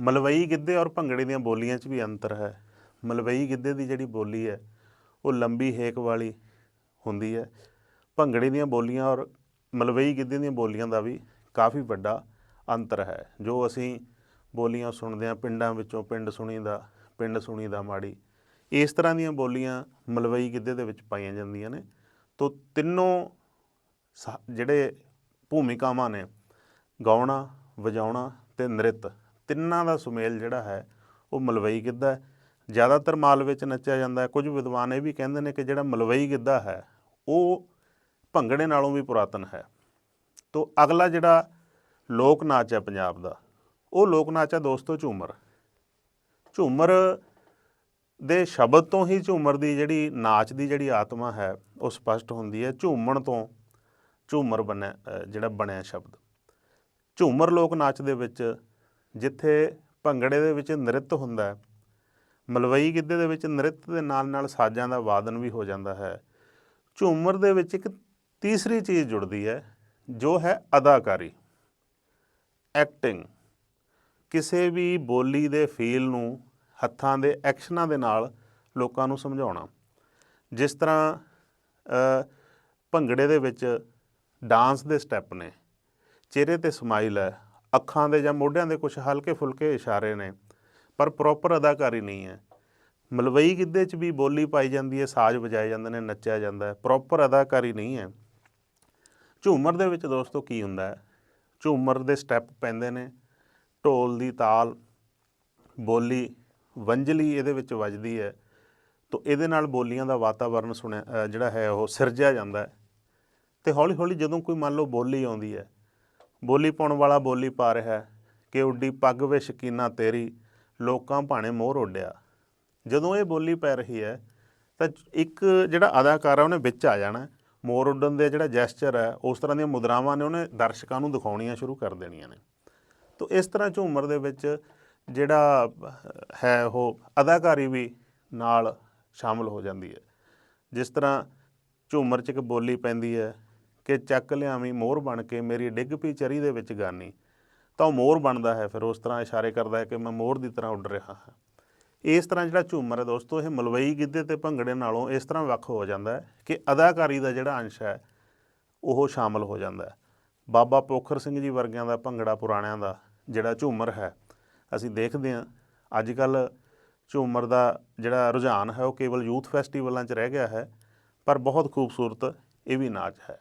ਮਲਵਈ ਗਿੱਧੇ ਔਰ ਭੰਗੜੇ ਦੀਆਂ ਬੋਲੀਆਂ 'ਚ ਵੀ ਅੰਤਰ ਹੈ। ਮਲਵਈ ਗਿੱਧੇ ਦੀ ਜਿਹੜੀ ਬੋਲੀ ਹੈ, ਉਹ ਲੰਬੀ ਹੇਕ ਵਾਲੀ ਹੁੰਦੀ ਹੈ। ਭੰਗੜੇ ਦੀਆਂ ਬੋਲੀਆਂ ਔਰ ਮਲਵਈ ਗਿੱਧੇ ਦੀਆਂ ਬੋਲੀਆਂ ਦਾ ਵੀ ਕਾਫੀ ਵੱਡਾ ਅੰਤਰ ਹੈ। ਜੋ ਅਸੀਂ ਬੋਲੀਆਂ ਸੁਣਦੇ ਹਾਂ, ਪਿੰਡਾਂ ਵਿੱਚੋਂ ਪਿੰਡ ਸੁਣੀ ਦਾ, ਪਿੰਡ ਸੁਣੀ ਦਾ ਮਾੜੀ, ਇਸ ਤਰ੍ਹਾਂ ਦੀਆਂ ਬੋਲੀਆਂ ਮਲਵਈ ਗਿੱਧੇ ਦੇ ਵਿੱਚ ਪਾਈਆਂ ਜਾਂਦੀਆਂ ਨੇ। ਤੋਂ ਤਿੰਨੋਂ ਸਾ- ਜਿਹੜੇ ਭੂਮਿਕਾਵਾਂ ਨੇ, ਗਾਉਣਾ, ਵਜਾਉਣਾ ਤੇ ਨ੍ਰਿਤ ਤਿੰਨਾਂ ਦਾ ਸੁਮੇਲ ਜਿਹੜਾ ਹੈ, ਉਹ ਮਲਵਈ ਗਿੱਧਾ ਹੈ। ਜ਼ਿਆਦਾਤਰ ਮਾਲ ਵਿੱਚ ਨੱਚਿਆ ਜਾਂਦਾ ਹੈ। ਕੁਝ ਵਿਦਵਾਨ ਇਹ ਵੀ ਕਹਿੰਦੇ ਨੇ ਕਿ ਜਿਹੜਾ ਮਲਵਈ ਗਿੱਧਾ ਹੈ, ਉਹ ਭੰਗੜੇ ਨਾਲੋਂ ਵੀ ਪੁਰਾਤਨ ਹੈ। ਤੋਂ ਅਗਲਾ ਜਿਹੜਾ ਲੋਕ ਨਾਚ ਹੈ ਪੰਜਾਬ ਦਾ, ਉਹ ਲੋਕ ਨਾਚ ਹੈ ਦੋਸਤੋ ਝੂਮਰ। ਝੂਮਰ ਦੇ ਸ਼ਬਦ ਤੋਂ ਹੀ ਝੂਮਰ ਦੀ ਜਿਹੜੀ ਨਾਚ ਦੀ ਜਿਹੜੀ ਆਤਮਾ ਹੈ, ਉਹ ਸਪਸ਼ਟ ਹੁੰਦੀ ਹੈ। ਝੂਮਣ ਤੋਂ ਝੂਮਰ ਬਣਿਆ ਜਿਹੜਾ ਬਣਿਆ ਸ਼ਬਦ। ਝੂਮਰ ਲੋਕ ਨਾਚ ਦੇ ਵਿੱਚ ਜਿੱਥੇ ਭੰਗੜੇ ਦੇ ਵਿੱਚ ਨ੍ਰਿਤ ਹੁੰਦਾ ਹੈ, ਮਲਵਈ ਗਿੱਧੇ ਦੇ ਵਿੱਚ ਨ੍ਰਿਤ ਦੇ ਨਾਲ ਨਾਲ ਸਾਜ਼ਾਂ ਦਾ ਵਾਦਨ ਵੀ ਹੋ ਜਾਂਦਾ ਹੈ। ਝੂਮਰ ਦੇ ਵਿੱਚ ਇੱਕ ਤੀਸਰੀ ਚੀਜ਼ ਜੁੜਦੀ ਹੈ, ਜੋ ਹੈ ਅਦਾਕਾਰੀ। ਐਕਟਿੰਗ। ਕਿਸੇ ਵੀ ਬੋਲੀ ਦੇ ਫੀਲ ਨੂੰ ਹੱਥਾਂ ਦੇ ਐਕਸ਼ਨਾਂ ਦੇ ਨਾਲ ਲੋਕਾਂ ਨੂੰ ਸਮਝਾਉਣਾ। ਜਿਸ ਤਰ੍ਹਾਂ ਭੰਗੜੇ ਦੇ ਵਿੱਚ ਡਾਂਸ ਦੇ ਸਟੈਪ ਨੇ, ਚਿਹਰੇ ਤੇ ਸਮਾਈਲ ਹੈ ਅੱਖਾਂ ਦੇ ਜਾਂ ਮੋਢਿਆਂ ਦੇ ਕੁਝ ਹਲਕੇ ਫੁਲਕੇ ਇਸ਼ਾਰੇ ਨੇ, ਪਰ ਪ੍ਰੋਪਰ ਅਦਾਕਾਰੀ ਨਹੀਂ ਹੈ। ਮਲਵਈ ਗਿੱਧੇ 'ਚ ਵੀ ਬੋਲੀ ਪਾਈ ਜਾਂਦੀ ਹੈ, ਸਾਜ਼ ਵਜਾਏ ਜਾਂਦੇ ਨੇ, ਨੱਚਿਆ ਜਾਂਦਾ ਹੈ। ਪ੍ਰੋਪਰ ਅਦਾਕਾਰੀ ਨਹੀਂ ਹੈ। ਝੂਮਰ ਦੇ ਵਿੱਚ ਦੋਸਤੋ ਕੀ ਹੁੰਦਾ ਹੈ? ਝੂਮਰ ਦੇ ਸਟੈਪ ਪੈਂਦੇ ਨੇ, ਢੋਲ ਦੀ ਤਾਲ, ਬੋਲੀ ਵੰਜਲੀ ਇਹਦੇ ਵਿੱਚ ਵੱਜਦੀ ਹੈ। ਤੋ ਇਹਦੇ ਨਾਲ ਬੋਲੀਆਂ ਦਾ ਵਾਤਾਵਰਣ ਸੁਣਿਆ ਜਿਹੜਾ ਹੈ ਉਹ ਸਿਰਜਿਆ ਜਾਂਦਾ ਹੈ। ਤੇ ਹੌਲੀ ਹੌਲੀ ਜਦੋਂ ਕੋਈ ਮੰਨ ਲਓ ਬੋਲੀ ਆਉਂਦੀ ਹੈ ਬੋਲੀ ਪਾਉਣ ਵਾਲਾ ਬੋਲੀ ਪਾ ਰਿਹਾ ਹੈ ਕਿ ਉੱਡੀ ਪੱਗ ਵੇ ਸ਼ਕੀਨਾ ਤੇਰੀ, ਲੋਕਾਂ ਭਾਣੇ ਮੋਹਰ ਉੱਡਿਆ ਜਦੋਂ ਇਹ ਬੋਲੀ ਪੈ ਰਹੀ ਹੈ, ਤਾਂ ਇੱਕ ਜਿਹੜਾ ਅਦਾਕਾਰ ਹੈ, ਉਹਨੇ ਵਿੱਚ ਆ ਜਾਣਾ ਮੋਰ ਉੱਡਣ ਦੇ ਜਿਹੜਾ ਜੈਸਚਰ ਹੈ, ਉਸ ਤਰ੍ਹਾਂ ਦੀਆਂ ਮੁਦਰਾਵਾਂ ਨੇ ਉਹਨੇ ਦਰਸ਼ਕਾਂ ਨੂੰ ਦਿਖਾਉਣੀਆਂ ਸ਼ੁਰੂ ਕਰ ਦੇਣੀਆਂ ਨੇ। ਤੋ ਇਸ ਤਰ੍ਹਾਂ ਝੂਮਰ ਦੇ ਵਿੱਚ ਜਿਹੜਾ ਹੈ, ਉਹ ਅਦਾਕਾਰੀ ਵੀ ਨਾਲ ਸ਼ਾਮਲ ਹੋ ਜਾਂਦੀ ਹੈ। ਜਿਸ ਤਰ੍ਹਾਂ ਝੂਮਰ 'ਚ ਇੱਕ ਬੋਲੀ ਪੈਂਦੀ ਹੈ ਕਿ ਚੱਕ ਲਿਆਵੀਂ, ਮੋਰ ਬਣ ਕੇ ਮੇਰੀ ਡਿੱਗ ਪਈ ਚਰੀ ਦੇ ਵਿੱਚ ਗਾਨੀ। ਤਾਂ ਉਹ ਮੋਰ ਬਣਦਾ ਹੈ, ਫਿਰ ਉਸ ਤਰ੍ਹਾਂ ਇਸ਼ਾਰੇ ਕਰਦਾ ਹੈ ਕਿ ਮੈਂ ਮੋਹਰ ਦੀ ਤਰ੍ਹਾਂ ਉੱਡ ਰਿਹਾ ਹਾਂ। ਇਸ ਤਰ੍ਹਾਂ ਜਿਹੜਾ ਝੂਮਰ ਹੈ ਦੋਸਤੋ, ਇਹ ਮਲਵਈ ਗਿੱਧੇ ਤੇ ਭੰਗੜੇ ਨਾਲੋਂ ਇਸ ਤਰ੍ਹਾਂ ਵੱਖ ਹੋ ਜਾਂਦਾ ਹੈ ਕਿ ਅਦਾਕਾਰੀ ਦਾ ਜਿਹੜਾ ਅੰਸ਼ ਹੈ, ਉਹ ਸ਼ਾਮਲ ਹੋ ਜਾਂਦਾ ਹੈ। ਬਾਬਾ ਪੋਖਰ ਸਿੰਘ ਜੀ ਵਰਗਿਆਂ ਦਾ ਭੰਗੜਾ ਪੁਰਾਣਿਆਂ ਦਾ ਜਿਹੜਾ ਝੂਮਰ ਹੈ, ਅਸੀਂ ਦੇਖਦੇ ਹਾਂ। ਅੱਜ ਕੱਲ ਝੂਮਰ ਦਾ ਜਿਹੜਾ ਰੁਝਾਨ ਹੈ, ਉਹ ਕੇਵਲ ਯੂਥ ਫੈਸਟੀਵਲਾਂ 'ਚ ਰਹਿ ਗਿਆ ਹੈ, ਪਰ ਬਹੁਤ ਖੂਬਸੂਰਤ ਇਹ ਵੀ ਨਾਚ ਹੈ।